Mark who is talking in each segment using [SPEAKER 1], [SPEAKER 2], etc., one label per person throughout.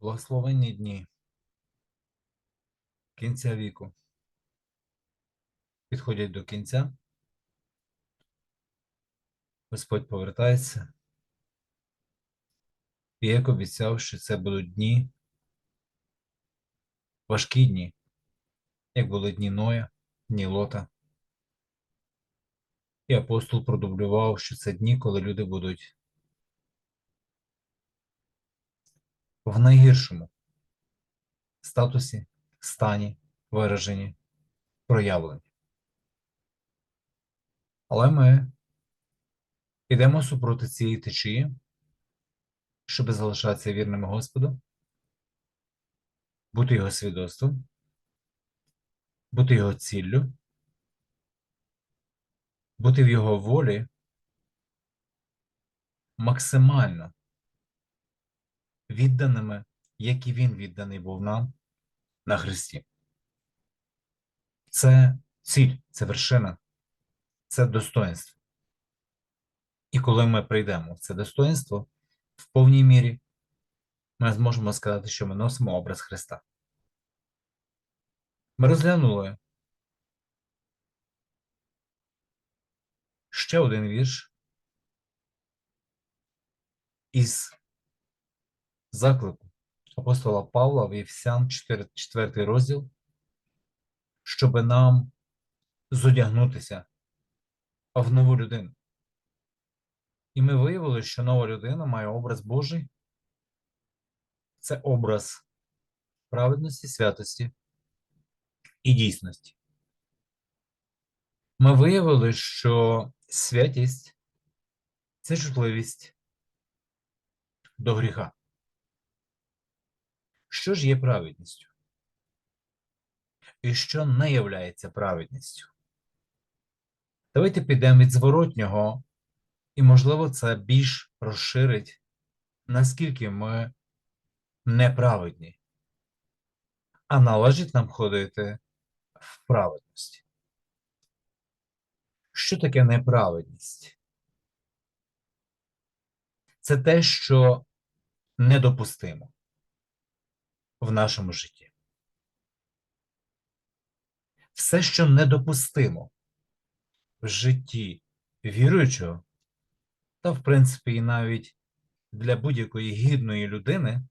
[SPEAKER 1] Благословенні дні кінця віку підходять до кінця. Господь повертається. І як обіцяв, що це будуть дні, важкі дні, як були дні Ноя, дні Лота. І апостол продублював, що це дні, коли люди будуть в найгіршому статусі, стані, вираженні, проявленні. Але ми підемо супроти цієї течії, щоб залишатися вірними Господу, бути його свідоцтвом, бути його ціллю, бути в його волі максимально відданими, як і він відданий був нам на Христі. Це ціль, це вершина, це достоинство. І коли ми прийдемо в це достоинство, в повній мірі ми зможемо сказати, що ми носимо образ Христа. Ми розглянули ще один вірш із заклику апостола Павла в Єфсян 4, 4 розділ, щоб нам зодягнутися в нову людину. І ми виявили, що нова людина має образ Божий. Це образ праведності, святості і дійсності. Ми виявили, що святість це чутливість до гріха. Що ж є праведністю? І що не являється праведністю? Давайте підемо від зворотнього, і, можливо, це більш розширить, наскільки ми неправедні, а належить нам ходити в праведності. Що таке неправедність? Це те, що недопустимо в нашому житті. Все, що недопустимо в житті віруючого, та, в принципі, і навіть для будь-якої гідної людини,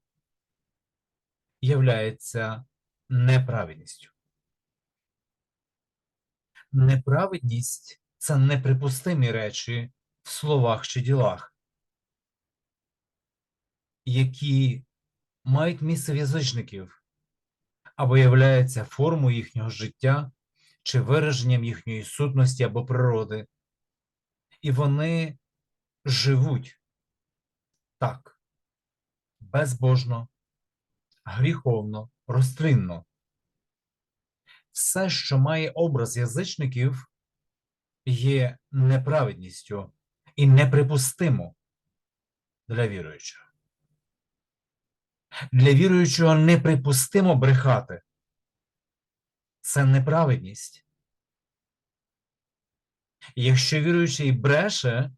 [SPEAKER 1] являється неправедністю. Неправедність це неприпустимі речі в словах чи ділах, які мають місце в язичників або являються формою їхнього життя чи вираженням їхньої сутності або природи, і вони живуть так, безбожно, гріховно, розтринно. Все, що має образ язичників, є неправедністю і неприпустимо для віруючого. Для віруючого неприпустимо брехати. Це неправедність. Якщо віруючий бреше,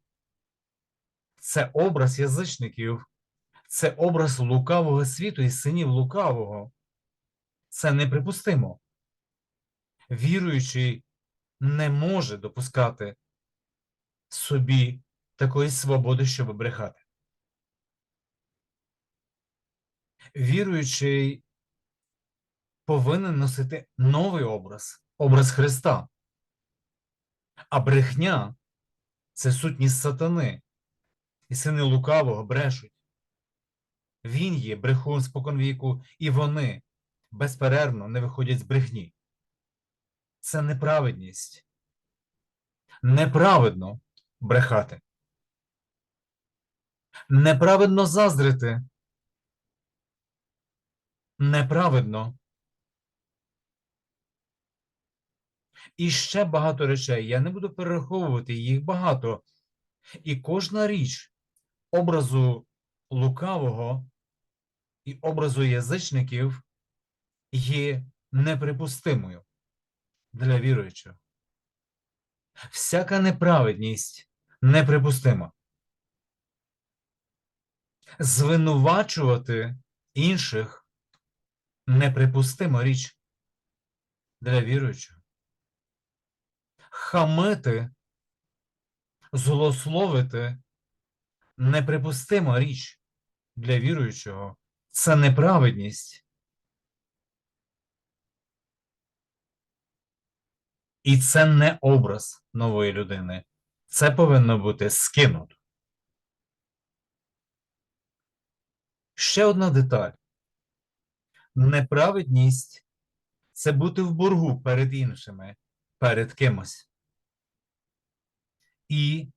[SPEAKER 1] це образ язичників, це образ лукавого світу і синів лукавого. Це неприпустимо. Віруючий не може допускати собі такої свободи, щоб брехати. Віруючий повинен носити новий образ, образ Христа. А брехня це сутність сатани, і сини лукавого брешуть. Він є брехун споконвіку, і вони безперервно не виходять з брехні. Це неправедність. Неправедно брехати. Неправедно заздрити. Неправедно. І ще багато речей. Я не буду перераховувати їх багато. І кожна річ образу лукавого і образу язичників є неприпустимою для віруючого. Всяка неправедність неприпустима. Звинувачувати інших неприпустима річ для віруючого. Хамити, злословити неприпустима річ для віруючого. Це неправедність. І це не образ нової людини. Це повинно бути скинуто. Ще одна деталь. Неправедність це бути в боргу перед іншими, перед кимось. І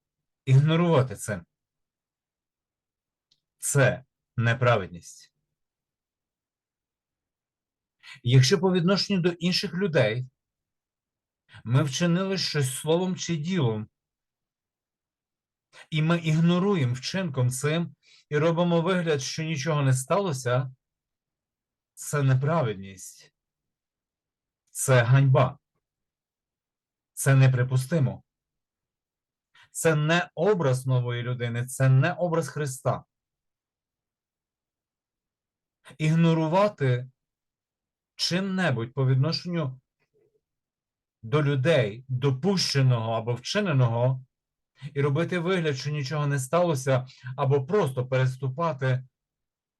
[SPEAKER 1] ігнорувати це. Це неправедність. Якщо по відношенню до інших людей ми вчинили щось словом чи ділом, і ми ігноруємо вчинком цим і робимо вигляд, що нічого не сталося, це неправедність, це ганьба, це неприпустимо. Це не образ нової людини, це не образ Христа. Ігнорувати чим-небудь по відношенню до людей, допущеного або вчиненого, і робити вигляд, що нічого не сталося, або просто переступати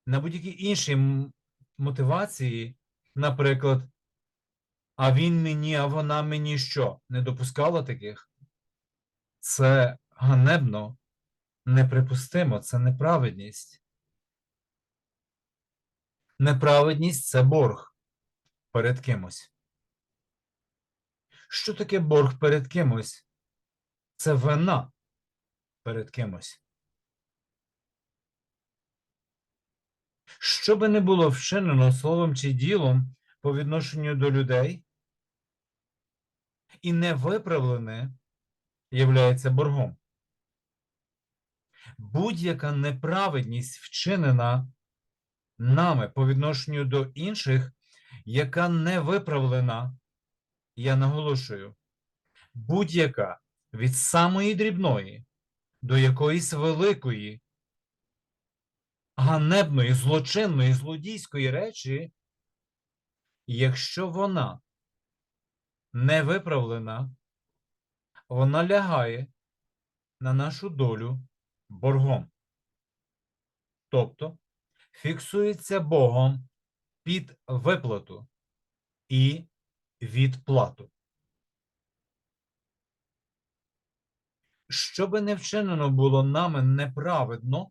[SPEAKER 1] на будь-які інші м- мотивації, наприклад, а він мені, а вона мені що? Не допускала таких? Це ганебно, неприпустимо, це неправедність. Неправедність це борг перед кимось. Що таке борг перед кимось? Це вина перед кимось. Що би не було вчинено словом чи ділом по відношенню до людей, і не виправлене являється боргом. Будь-яка неправедність вчинена нами по відношенню до інших, яка не виправлена, я наголошую, будь-яка від самої дрібної до якоїсь великої, ганебної, злочинної, злодійської речі, якщо вона не виправлена, вона лягає на нашу долю боргом. Тобто фіксується Богом під виплату і відплату. Що би не вчинено було нами неправедно,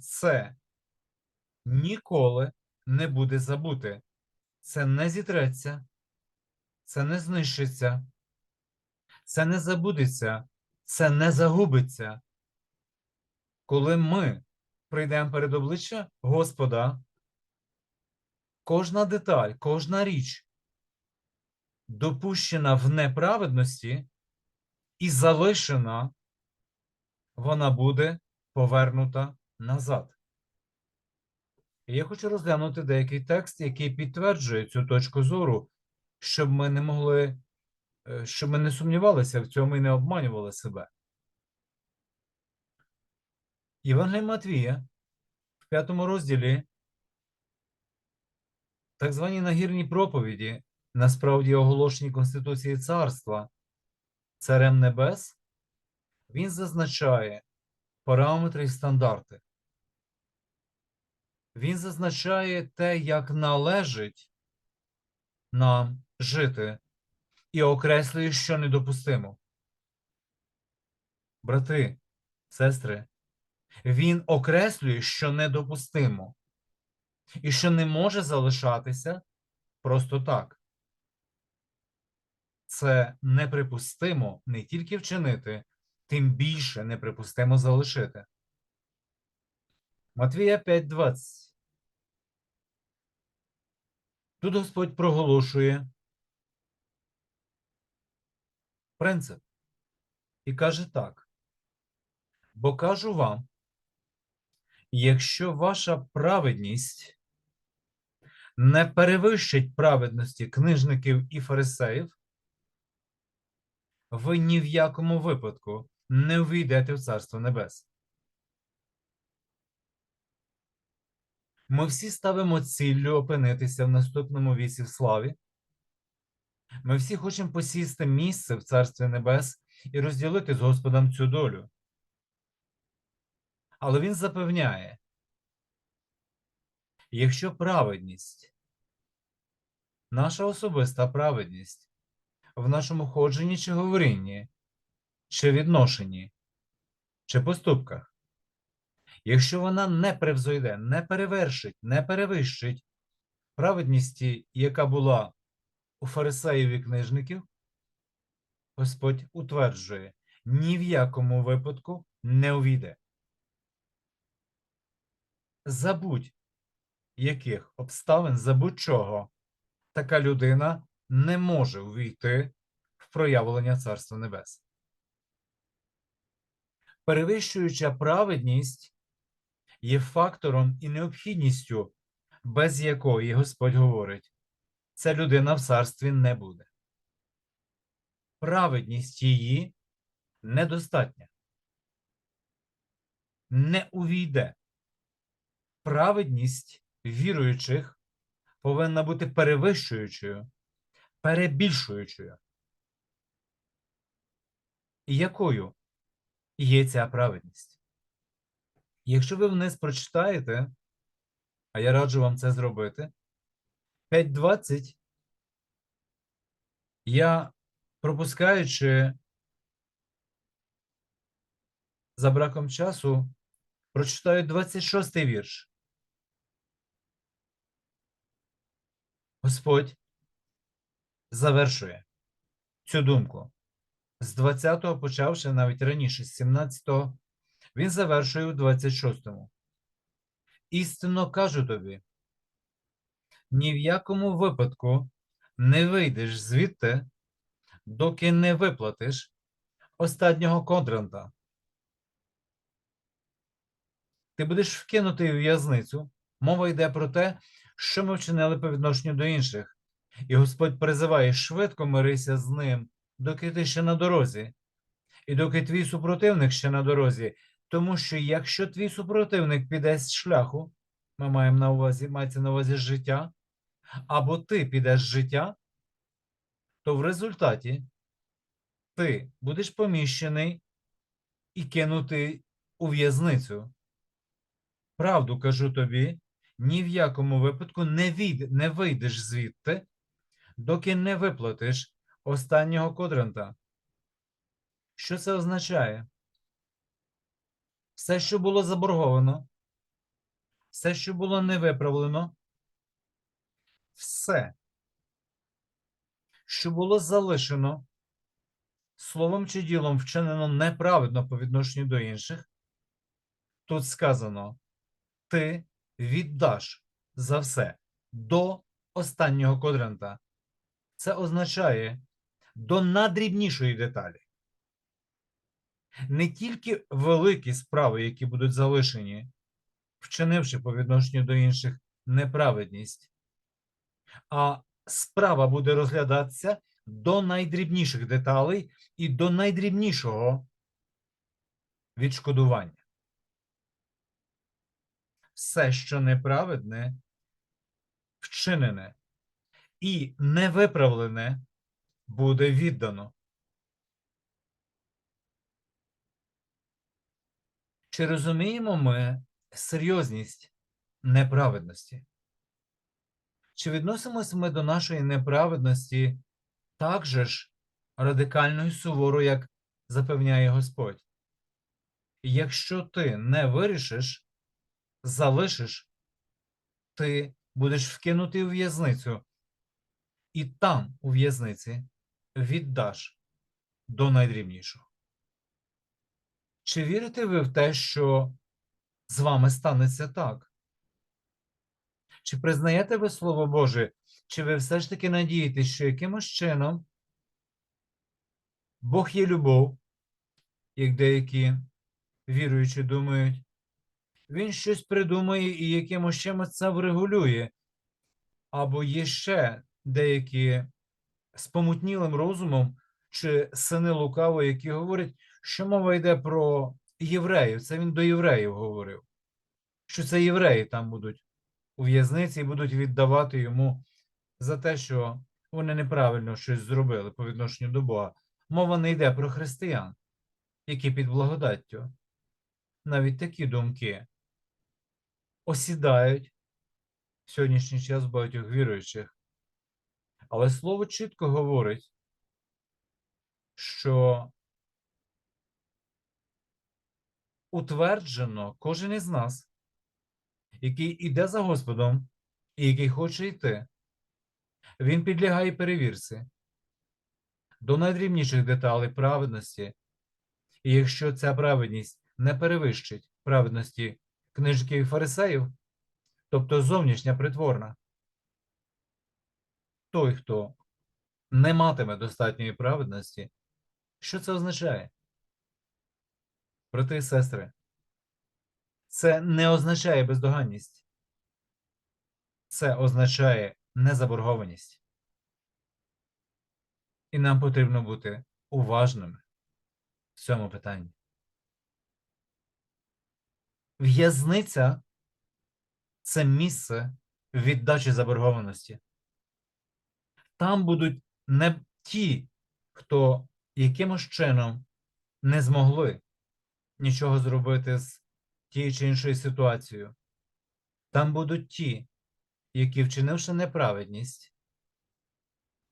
[SPEAKER 1] це ніколи не буде забуте. Це не зітреться, це не знищиться, це не забудеться, це не загубиться. Коли ми прийдемо перед обличчя Господа, кожна деталь, кожна річ допущена в неправедності і залишена, вона буде повернута назад. Я хочу розглянути деякий текст, який підтверджує цю точку зору, щоб ми не могли, е, щоб ми не сумнівалися в цьому і не обманювали себе. Євангелій Матвія в п'ятому розділі, так звані нагірні проповіді, насправді оголошені Конституції царства, царем небес, він зазначає параметри і стандарти. Він зазначає те, як належить нам жити, і окреслює, що недопустимо. Брати, сестри, він окреслює, що недопустимо, і що не може залишатися просто так. Це неприпустимо не тільки вчинити, тим більше неприпустимо залишити. Матвія 5.20. Тут Господь проголошує принцип і каже так. Бо кажу вам, якщо ваша праведність не перевищить праведності книжників і фарисеїв, ви ні в якому випадку не увійдете в Царство Небес. Ми всі ставимо ціллю опинитися в наступному віці в славі. Ми всі хочемо посісти місце в Царстві Небес і розділити з Господом цю долю. Але Він запевняє, якщо праведність, наша особиста праведність в нашому ходженні чи говорінні, чи відношенні, чи поступках, якщо вона не превзойде, не перевершить, не перевищить праведності, яка була у фарисеїв і книжників, Господь утверджує, ні в якому випадку не увійде. Забудь яких обставин, за будь-чого така людина не може увійти в проявлення Царства Небес. Перевищуюча праведність є фактором і необхідністю, без якої Господь говорить, ця людина в царстві не буде. Праведність її недостатня, не увійде. Праведність віруючих повинна бути перевищуючою, перебільшуючою. І якою є ця праведність? Якщо ви вниз прочитаєте, а я раджу вам це зробити, 5.20 я, пропускаючи за браком часу, прочитаю 26 вірш. Господь завершує цю думку. З 20-го, почавши навіть раніше, з 17-го, він завершує у 26-му. Істинно кажу тобі, ні в якому випадку не вийдеш звідти, доки не виплатиш останнього контранта. Ти будеш вкинутий у в'язницю. Мова йде про те, що ми вчинили по відношенню до інших. І Господь призиває швидко мирися з ним, доки ти ще на дорозі, і доки твій супротивник ще на дорозі. Тому що якщо твій супротивник піде з шляху, ми маємо на увазі, мається на увазі життя, або ти підеш з життя, то в результаті ти будеш поміщений і кинутий у в'язницю. Правду кажу тобі, ні в якому випадку не, від, не вийдеш звідти, доки не виплатиш останнього кодранта. Що це означає? Все, що було заборговано, все, що було не виправлено, все, що було залишено, словом чи ділом вчинено неправедно по відношенню до інших, тут сказано, ти віддаш за все до останнього квадранта. Це означає до надрібнішої деталі. Не тільки великі справи, які будуть залишені, вчинивши по відношенню до інших неправедність, а справа буде розглядатися до найдрібніших деталей і до найдрібнішого відшкодування все, що неправедне, вчинене і невиправлене буде віддано. Чи розуміємо ми серйозність неправедності? Чи відносимося ми до нашої неправедності так же ж радикально і суворо, як запевняє Господь? Якщо ти не вирішиш залишиш, ти будеш вкинутий у в'язницю, і там, у в'язниці, віддаш до найдрібнішого. Чи вірите ви в те, що з вами станеться так? Чи признаєте ви Слово Боже, чи ви все ж таки надієтесь, що якимось чином Бог є любов, як деякі віруючі думають, він щось придумає і якимось чимось це врегулює. Або є ще деякі з помутнілим розумом чи сини лукаво, які говорять, що мова йде про євреїв. Це він до євреїв говорив, що це євреї там будуть у в'язниці і будуть віддавати йому за те, що вони неправильно щось зробили по відношенню до Бога. Мова не йде про християн, які під благодаттю. Навіть такі думки осідають в сьогоднішній час багатьох віруючих. Але слово чітко говорить, що утверджено кожен із нас, який іде за Господом і який хоче йти, він підлягає перевірці до найдрібніших деталей праведності, і якщо ця праведність не перевищить праведності книжників і фарисеїв, тобто зовнішня притворна, той, хто не матиме достатньої праведності, що це означає? Брати і сестри, це не означає бездоганність. Це означає незаборгованість. І нам потрібно бути уважними в цьому питанні. В'язниця це місце віддачі заборгованості. Там будуть не ті, хто якимось чином не змогли нічого зробити з тією чи іншою ситуацією. Там будуть ті, які, вчинивши неправедність,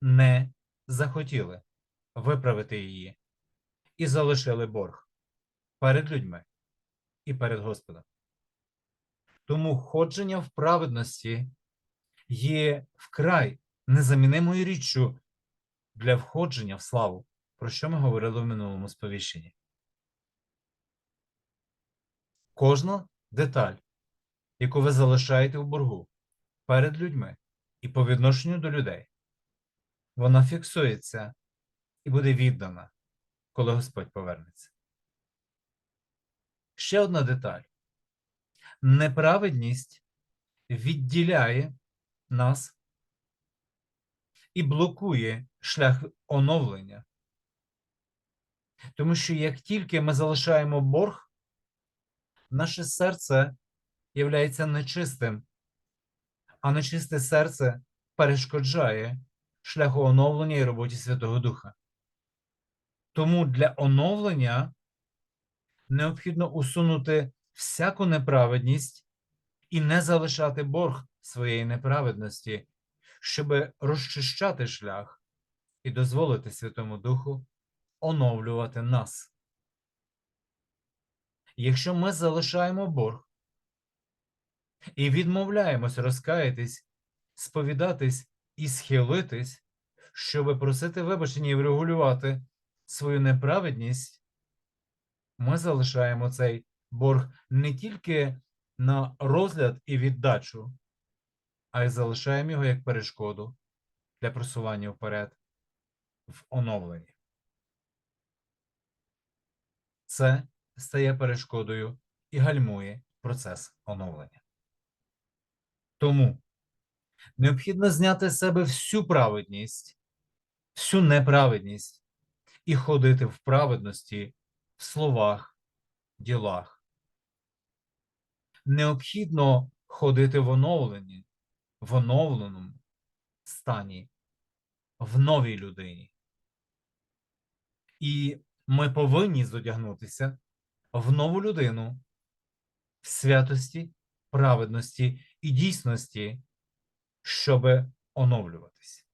[SPEAKER 1] не захотіли виправити її і залишили борг перед людьми і перед Господом. Тому ходження в праведності є вкрай незамінимою річчю для входження в славу, про що ми говорили в минулому сповіщенні. Кожна деталь, яку ви залишаєте в боргу перед людьми і по відношенню до людей, вона фіксується і буде віддана, коли Господь повернеться. Ще одна деталь. Неправедність відділяє нас і блокує шлях оновлення. Тому що як тільки ми залишаємо борг, наше серце являється нечистим, а нечисте серце перешкоджає шляху оновлення і роботі Святого Духа. Тому для оновлення необхідно усунути всяку неправедність і не залишати борг своєї неправедності, щоб розчищати шлях і дозволити Святому Духу оновлювати нас. Якщо ми залишаємо борг і відмовляємось розкаятись, сповідатись і схилитись, щоб просити вибачення і врегулювати свою неправедність, ми залишаємо цей борг не тільки на розгляд і віддачу, а й залишаємо його як перешкоду для просування вперед в оновленні. Це стає перешкодою і гальмує процес оновлення. Тому необхідно зняти з себе всю праведність, всю неправедність і ходити в праведності в словах, ділах. Необхідно ходити в оновленні, в оновленому стані, в новій людині. І ми повинні зодягнутися в нову людину в святості, праведності і дійсності, щоб оновлюватися.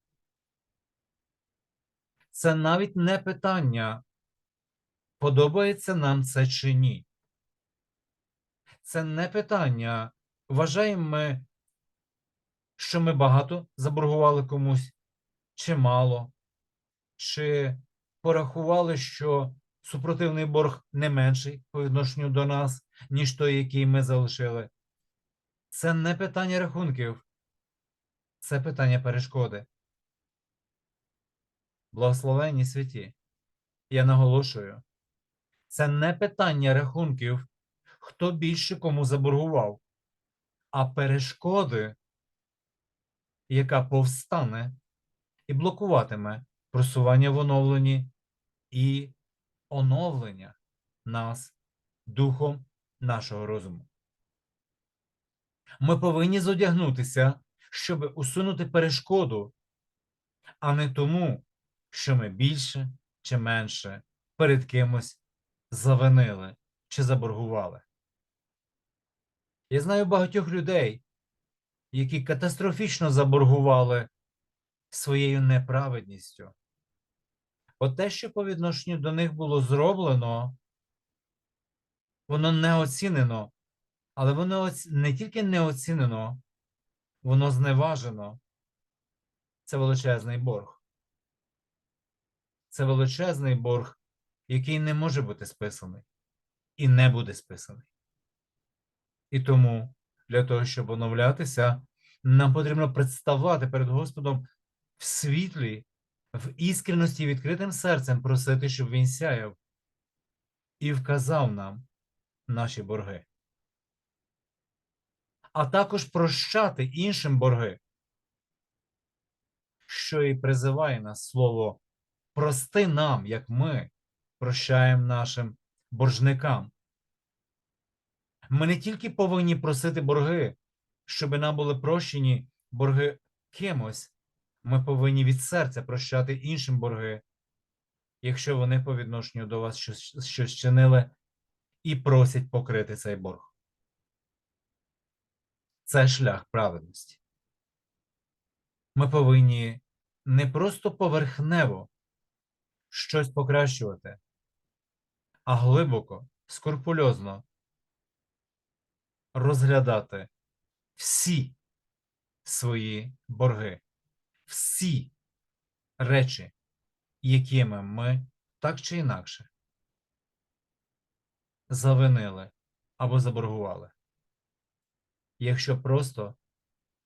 [SPEAKER 1] Це навіть не питання, подобається нам це чи ні. Це не питання, вважаємо ми, що ми багато заборгували комусь, чи мало, чи порахували, що супротивний борг не менший по відношенню до нас, ніж той, який ми залишили. Це не питання рахунків, це питання перешкоди. Благословенні святі. Я наголошую, це не питання рахунків, хто більше кому заборгував, а перешкоди, яка повстане і блокуватиме просування в оновленні і оновлення нас духом нашого розуму. Ми повинні зодягнутися, щоб усунути перешкоду, а не тому, що ми більше чи менше перед кимось завинили чи заборгували. Я знаю багатьох людей, які катастрофічно заборгували своєю неправедністю. От те, що по відношенню до них було зроблено, воно не оцінено, але воно не тільки не оцінено, воно зневажено. Це величезний борг. Це величезний борг, який не може бути списаний і не буде списаний. І тому для того, щоб оновлятися, нам потрібно представати перед Господом в світлі, в іскреності, відкритим серцем просити, щоб Він сяяв і вказав нам наші борги. А також прощати іншим борги, що і призиває нас слово прости нам, як ми прощаємо нашим боржникам. Ми не тільки повинні просити борги, щоб нам були прощені борги кимось, ми повинні від серця прощати іншим борги, якщо вони по відношенню до вас щось, щось чинили і просять покрити цей борг. Це шлях праведності. Ми повинні не просто поверхнево щось покращувати, а глибоко, скрупульозно розглядати всі свої борги, всі речі, якими ми так чи інакше завинили або заборгували. Якщо просто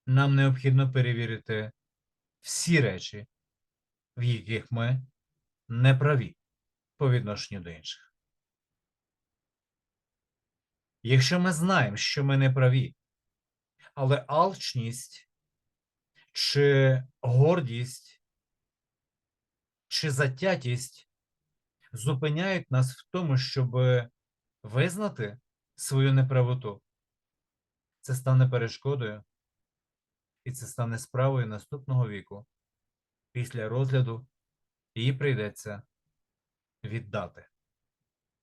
[SPEAKER 1] нам необхідно перевірити всі речі, в яких ми не праві по відношенню до інших. Якщо ми знаємо, що ми не праві, але алчність чи гордість чи затятість зупиняють нас в тому, щоб визнати свою неправоту, це стане перешкодою, і це стане справою наступного віку. Після розгляду її прийдеться віддати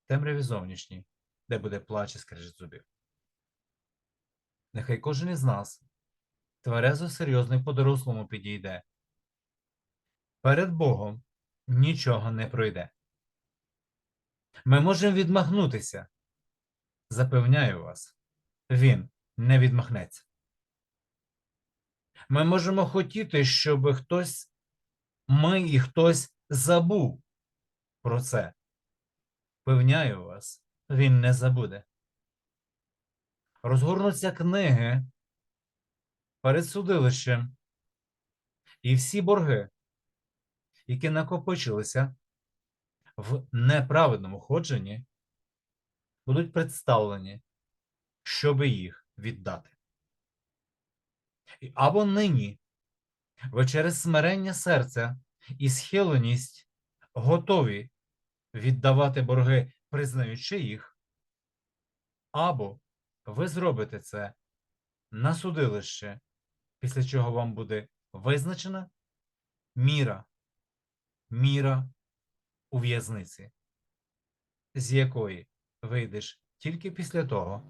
[SPEAKER 1] темряві зовнішній, де буде плач і скрежет зубів. Нехай кожен із нас тверезо серйозно по-дорослому підійде. Перед Богом нічого не пройде. Ми можемо відмахнутися. Запевняю вас, він не відмахнеться. Ми можемо хотіти, щоб хтось, ми і хтось забув про це. Певняю вас, він не забуде. Розгорнуться книги перед судилищем, і всі борги, які накопичилися в неправедному ходженні, будуть представлені, щоб їх віддати. Або нині ви через смирення серця і схиленість готові віддавати борги, признаючи їх, або ви зробите це на судилище, після чого вам буде визначена міра, міра у в'язниці, з якої вийдеш тільки після того,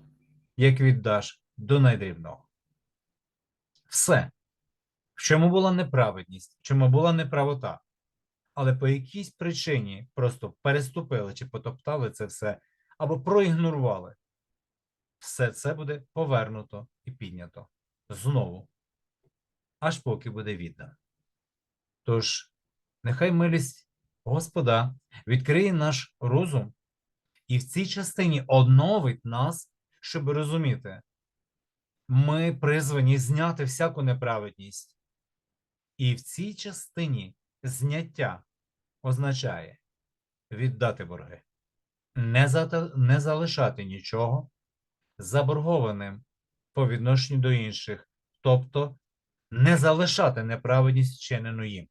[SPEAKER 1] як віддаш до найдрібного. Все, в чому була неправедність, в чому була неправота, але по якійсь причині просто переступили чи потоптали це все або проігнорували, все це буде повернуто і піднято знову, аж поки буде віддано. Тож, нехай милість Господа відкриє наш розум і в цій частині одновить нас, щоб розуміти, ми призвані зняти всяку неправедність. І в цій частині зняття означає віддати борги, не, за, не залишати нічого заборгованим по відношенню до інших, тобто не залишати неправедність вчинену їм.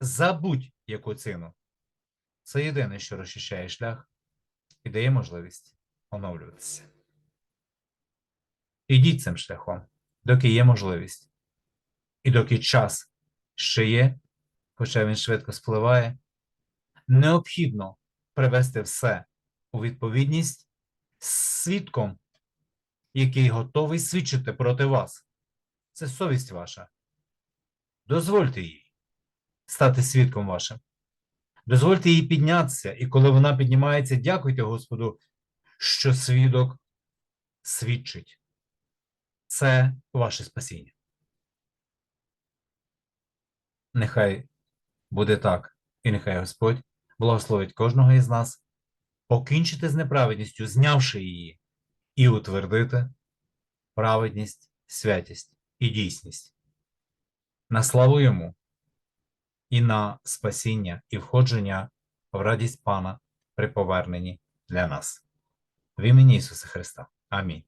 [SPEAKER 1] За будь-яку ціну. Це єдине, що розчищає шлях і дає можливість оновлюватися. Ідіть цим шляхом, доки є можливість. І доки час ще є, хоча він швидко спливає, необхідно привести все у відповідність з свідком, який готовий свідчити проти вас. Це совість ваша. Дозвольте їй стати свідком вашим. Дозвольте їй піднятися, і коли вона піднімається, дякуйте Господу, що свідок свідчить. Це ваше спасіння. Нехай буде так, і нехай Господь благословить кожного із нас покінчити з неправедністю, знявши її, і утвердити праведність, святість і дійсність. На славу йому і на спасіння і входження в радість Пана при поверненні для нас. В імені Ісуса Христа. Амінь.